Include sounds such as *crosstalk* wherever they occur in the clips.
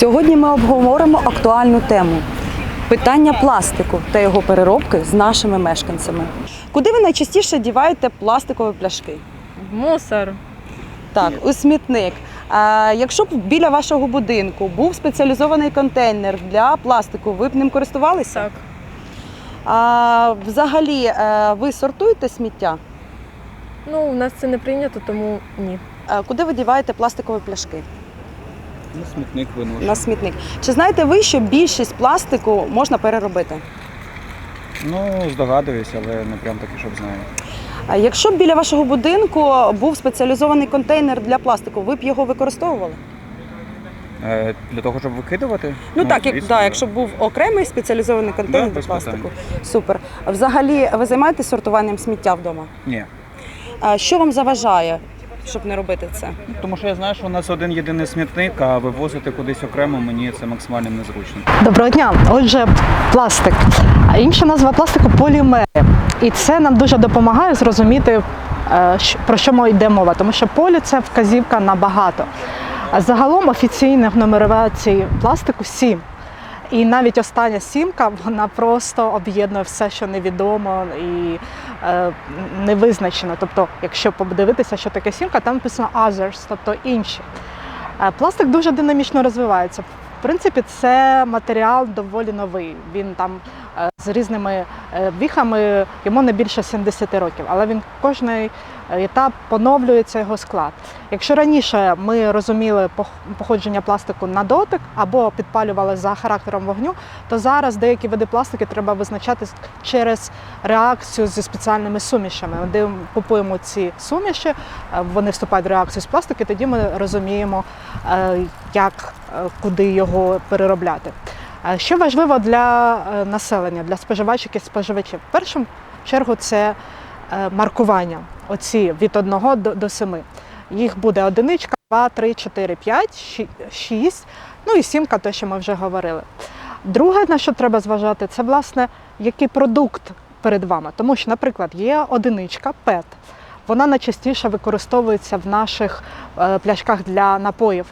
Сьогодні ми обговоримо актуальну тему питання пластику та його переробки з нашими мешканцями. Куди ви найчастіше діваєте пластикові пляшки? В Мусор. Так, у смітник. А, якщо б біля вашого будинку був спеціалізований контейнер для пластику, ви б ним користувалися? Так. А, взагалі, е, ви сортуєте сміття? Ну, у нас це не прийнято, тому ні. А, куди ви діваєте пластикові пляшки? Ну, смітник виношу. На смітник. Чи знаєте ви, що більшість пластику можна переробити? Ну, здогадуюсь, але не прям таки, щоб знаю. А якщо б біля вашого будинку був спеціалізований контейнер для пластику, ви б його використовували? Е, для того, щоб викидувати? Ну, так, як звісно, да, да. якщо б був окремий спеціалізований контейнер Да, для без пластику. Супер. А Взагалі, ви займаєтесь сортуванням сміття вдома? Ні. А що вам заважає, щоб не робити це? Тому що я знаю, що у нас один єдиний смітник, а вивозити кудись окремо мені це максимально незручно. Доброго дня. Отже, пластик. А Інша назва пластику полімери. І це нам дуже допомагає зрозуміти, е, про що мо- йде мова, тому що полі це вказівка на багато. А загалом офіційних нумерацій пластику сім. І навіть остання сімка вона просто об'єднує все, що невідомо і е, не визначено. Тобто, якщо подивитися, що таке сімка, там написано others, тобто інші. Е, Пластик дуже динамічно розвивається. В принципі, це матеріал доволі новий. Він там е, з різними е, віхами, йому не більше 70 років, але він кожний етап поновлюється його склад. Якщо раніше ми розуміли походження пластику на дотик або підпалювали за характером вогню, то зараз деякі види пластики треба визначати через реакцію зі спеціальними сумішами. Де купуємо ці суміші, е, вони вступають в реакцію з пластики, тоді ми розуміємо, е, як е, куди його переробляти. Е, Що важливо для е, населення, для споживачів і споживачів? В першу чергу це е, маркування. Оці від 1 до, до 7. Їх буде одиничка, 2, 3, 4, 5, 6, ну і сімка, те, що ми вже говорили. Друге, на що треба зважати, це власне який продукт перед вами. Тому що, наприклад, є одиничка PET. Вона найчастіше використовується в наших е, пляшках для напоїв.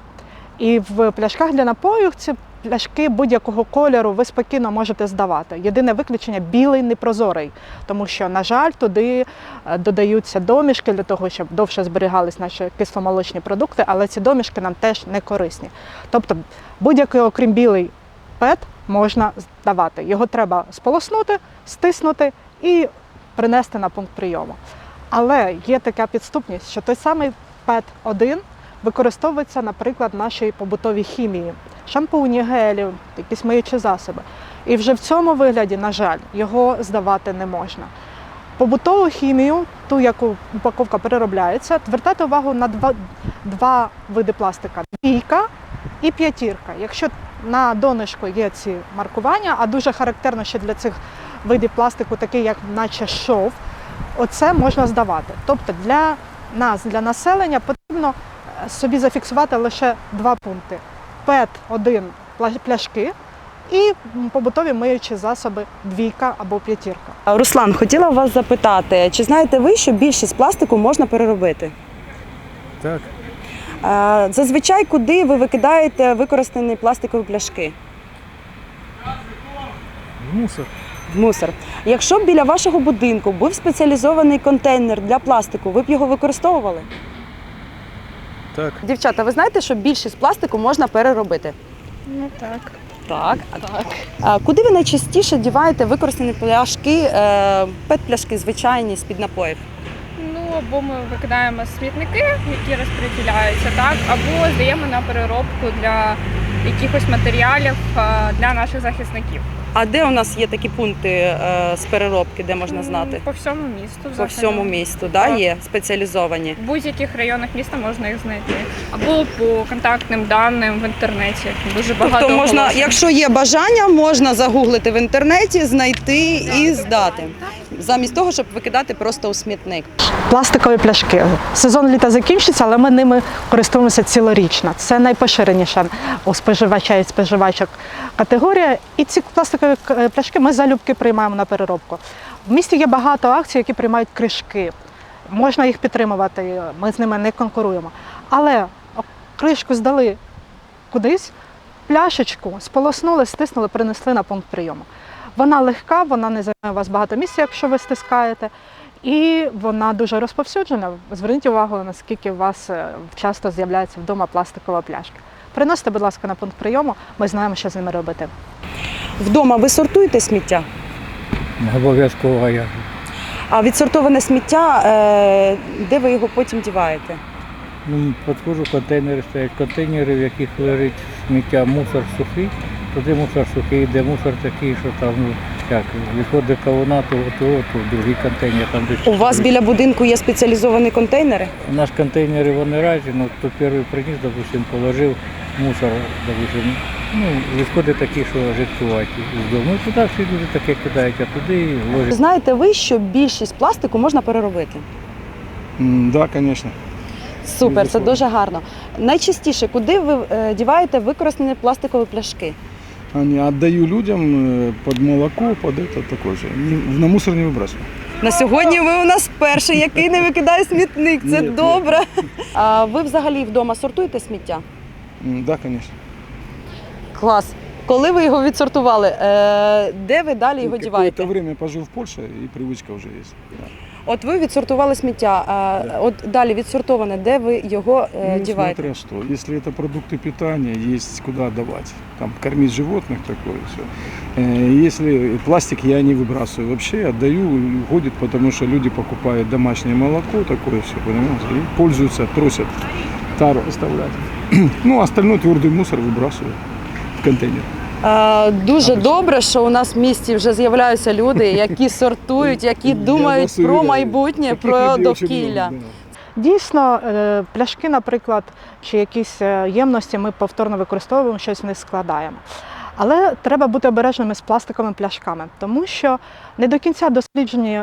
І в пляшках для напоїв ці пляшки будь-якого кольору ви спокійно можете здавати. Єдине виключення білий непрозорий, тому що, на жаль, туди е, додаються домішки для того, щоб довше зберігались наші кисломолочні продукти, але ці домішки нам теж не корисні. Тобто будь-який, окрім білий пет, можна здавати. Його треба сполоснути, стиснути і принести на пункт прийому. Але є така підступність, що той самий пет 1 використовується, наприклад, нашій побутовій хімії, шампуні, гелі, якісь миючі засоби. І вже в цьому вигляді, на жаль, його здавати не можна. Побутову хімію, ту, яку упаковка переробляється, звертати увагу на два, два види пластика: двійка і п'ятірка. Якщо на донишку є ці маркування, а дуже характерно ще для цих видів пластику, такий як наче шов, оце можна здавати. Тобто для нас, для населення, потрібно собі зафіксувати лише два пункти: пет 1 пляшки і побутові миючі засоби двійка або п'ятірка. Руслан, хотіла вас запитати, чи знаєте ви, що більшість пластику можна переробити? Так. Зазвичай куди ви викидаєте використані пластикові пляшки? Мусор. Мусор. Якщо б біля вашого будинку був спеціалізований контейнер для пластику, ви б його використовували? Так. Дівчата, ви знаєте, що більшість пластику можна переробити? Ну так. Так. так. А куди ви найчастіше діваєте використані пляшки, е, пет-пляшки звичайні з-під напоїв? Ну, або ми викидаємо смітники, які розподіляються, так, або здаємо на переробку для якихось матеріалів е, для наших захисників. А де у нас є такі пункти е, з переробки, де можна знати? По всьому місту. По всьому місту, да, Так. є спеціалізовані. В будь-яких районах міста можна їх знайти. Або по контактним даним в інтернеті. Дуже багато. Тобто можна, якщо є бажання, можна загуглити в інтернеті, знайти і здати. Замість того, щоб викидати просто у смітник. Пластикові пляшки. Сезон літа закінчиться, але ми ними користуємося цілорічно. Це найпоширеніша у споживача і споживачок категорія. І ці пластикові пляшки ми залюбки приймаємо на переробку. В місті є багато акцій, які приймають кришки. Можна їх підтримувати, ми з ними не конкуруємо. Але кришку здали кудись, пляшечку, сполоснули, стиснули, принесли на пункт прийому. Вона легка, вона не займає у вас багато місця, якщо ви стискаєте. І вона дуже розповсюджена. Зверніть увагу, наскільки у вас е, часто з'являється вдома пластикова пляшка. Приносите, будь ласка, на пункт прийому, ми знаємо, що з ними робити. Вдома ви сортуєте сміття? Обов'язково я. А відсортоване сміття, е, де ви його потім діваєте? Ну, підходжу, контейнери стоять, контейнери, в яких лежить сміття, мусор сухий, туди мусор сухий, де мусор такий, що там, ну, як, відходить кавуна, то, то, то другий контейнер. Там, де У вас біля будинку є спеціалізовані контейнери? У нас контейнери вони різні, ну, хто перший приніс, допустим, положив мусор, допустим, ну, відходи такі, що жидкуваті з дому. І туди всі люди таке кидають, а туди ложать. Знаєте ви, що більшість пластику можна переробити? М, Да, конечно. Супер, це дуже гарно. Найчастіше, куди ви е, діваєте використані пластикові пляшки? А не отдаю людям э, под молоко, под это такое же. Не- На мусор не выбрасываю. На сьогодні ви у нас перший, який не викидає смітник. Це Ні, ні. добре. А ви взагалі вдома сортуєте сміття? М, Да, конечно. Клас. Коли ви його відсортували, е, де ви далі його Какое-то діваєте? время пожил в Польше, и привычка уже есть. Да. От ви відсортували сміття, а Да. от далі відсортоване, де ви його е, Ну, діваєте? смотря что. Если это продукты питания, есть куда давать. Там кормить животных, такое все. Если пластик я не выбрасываю вообще, отдаю, и уходит, потому что люди покупают домашнее молоко, такое все, понимаете, и пользуются, просят тару оставлять. *clears throat* Ну, остальной твердый мусор выбрасываю в контейнер. Е, Дуже добре, що у нас в місті вже з'являються люди, які *laughs* сортують, які думають про майбутнє, про довкілля. Дійсно, е, пляшки, наприклад, чи якісь е, ємності ми повторно використовуємо, щось в них складаємо. Але треба бути обережними з пластиковими пляшками, тому що не до кінця досліджені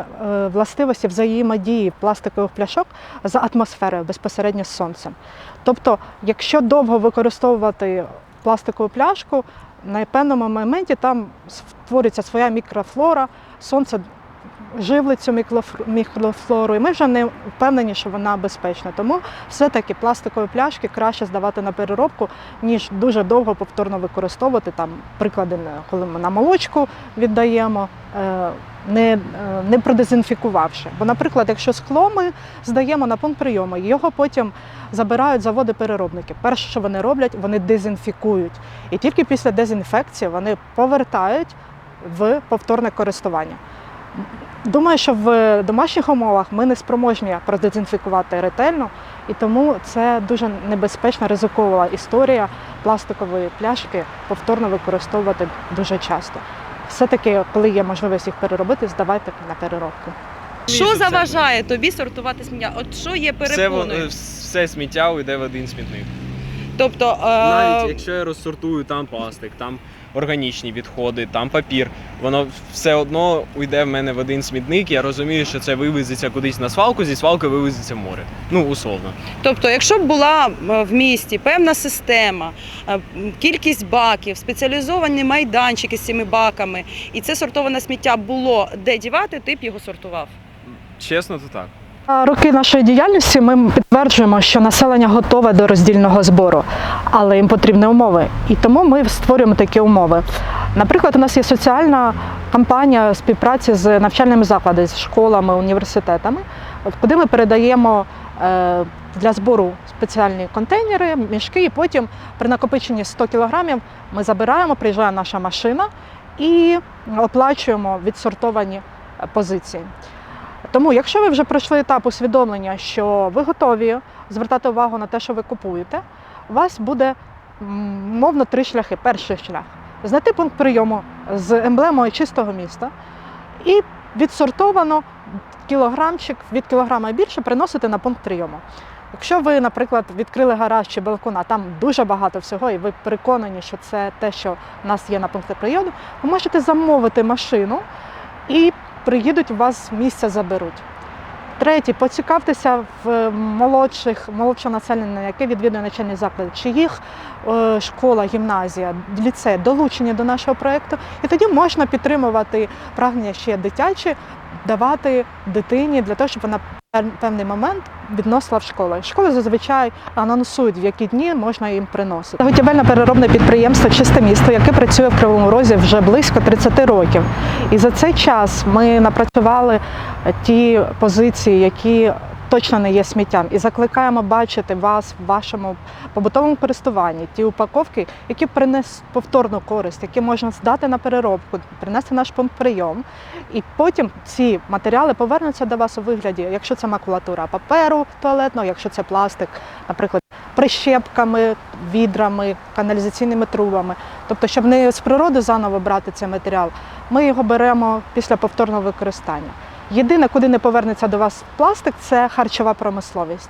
властивості взаємодії пластикових пляшок з атмосферою безпосередньо з сонцем. Тобто, якщо довго використовувати пластикову пляшку, на певному моменті там створюється своя мікрофлора, сонце живлить цю мікрофлору, і ми вже не впевнені, що вона безпечна. Тому все-таки пластикові пляшки краще здавати на переробку, ніж дуже довго повторно використовувати. Там приклади, коли ми на молочку віддаємо. е, Не, е, не продезінфікувавши. Бо, наприклад, якщо скло ми здаємо на пункт прийому, його потім забирають заводи-переробники. Перше, що вони роблять, вони дезінфікують. І тільки після дезінфекції вони повертають в повторне користування. Думаю, що в домашніх умовах ми не спроможні продезінфікувати ретельно, і тому це дуже небезпечна ризикова історія пластикової пляшки повторно використовувати дуже часто. Все-таки, коли є можливість їх переробити, здавайте на переробку. Що заважає тобі сортувати сміття? От що є Все, перепоною? все сміття уйде в один смітник. Тобто, е, Навіть якщо я розсортую там пластик, там органічні відходи, там папір, воно все одно уйде в мене в один смітник. Я розумію, що це вивезеться кудись на свалку, зі свалки вивезеться в море. Ну, условно. тобто, якщо б була е, в місті певна система, е, м, кількість баків, спеціалізовані майданчики з цими баками, і це сортоване сміття було де дівати, ти б його сортував. Чесно, то так. Роки нашої діяльності ми підтверджуємо, що населення готове до роздільного збору, але їм потрібні умови. І тому ми створюємо такі умови. Наприклад, у нас є соціальна кампанія співпраці з навчальними закладами, з школами, університетами, куди ми передаємо е, для збору спеціальні контейнери, мішки, і потім при накопиченні 100 кілограмів ми забираємо, приїжджає наша машина і оплачуємо відсортовані позиції. Тому, якщо ви вже пройшли етап усвідомлення, що ви готові звертати увагу на те, що ви купуєте, у вас буде мовно три шляхи. Перший шлях знайти пункт прийому з емблемою чистого міста і відсортовано кілограмчик від кілограма і більше приносити на пункт прийому. Якщо ви, наприклад, відкрили гараж чи балкон, а там дуже багато всього, і ви переконані, що це те, що в нас є на пункті прийому, ви можете замовити машину і приїдуть вас місця заберуть. Третє, поцікавтеся в молодших, молодшого населення, яке відвідує навчальний заклад, чи їх е, школа, гімназія, ліцей долучені до нашого проєкту. І тоді можна підтримувати прагнення ще дитячі, давати дитині для того, щоб вона певний момент відносила в школу. Школи зазвичай анонсують, в які дні можна їм приносити. Готівельно-переробне підприємство Чисте місто, яке працює в Кривому Розі вже близько 30 років. І за цей час ми напрацювали ті позиції, які точно не є сміттям. І закликаємо бачити вас в вашому побутовому користуванні, ті упаковки, які принесуть повторну користь, які можна здати на переробку, принести наш пункт прийом. І потім ці матеріали повернуться до вас у вигляді, якщо це макулатура паперу туалетного, якщо це пластик, наприклад, прищепками, відрами, каналізаційними трубами. Тобто, щоб не з природи заново брати цей матеріал, ми його беремо після повторного використання. Єдине, куди не повернеться до вас пластик, це харчова промисловість.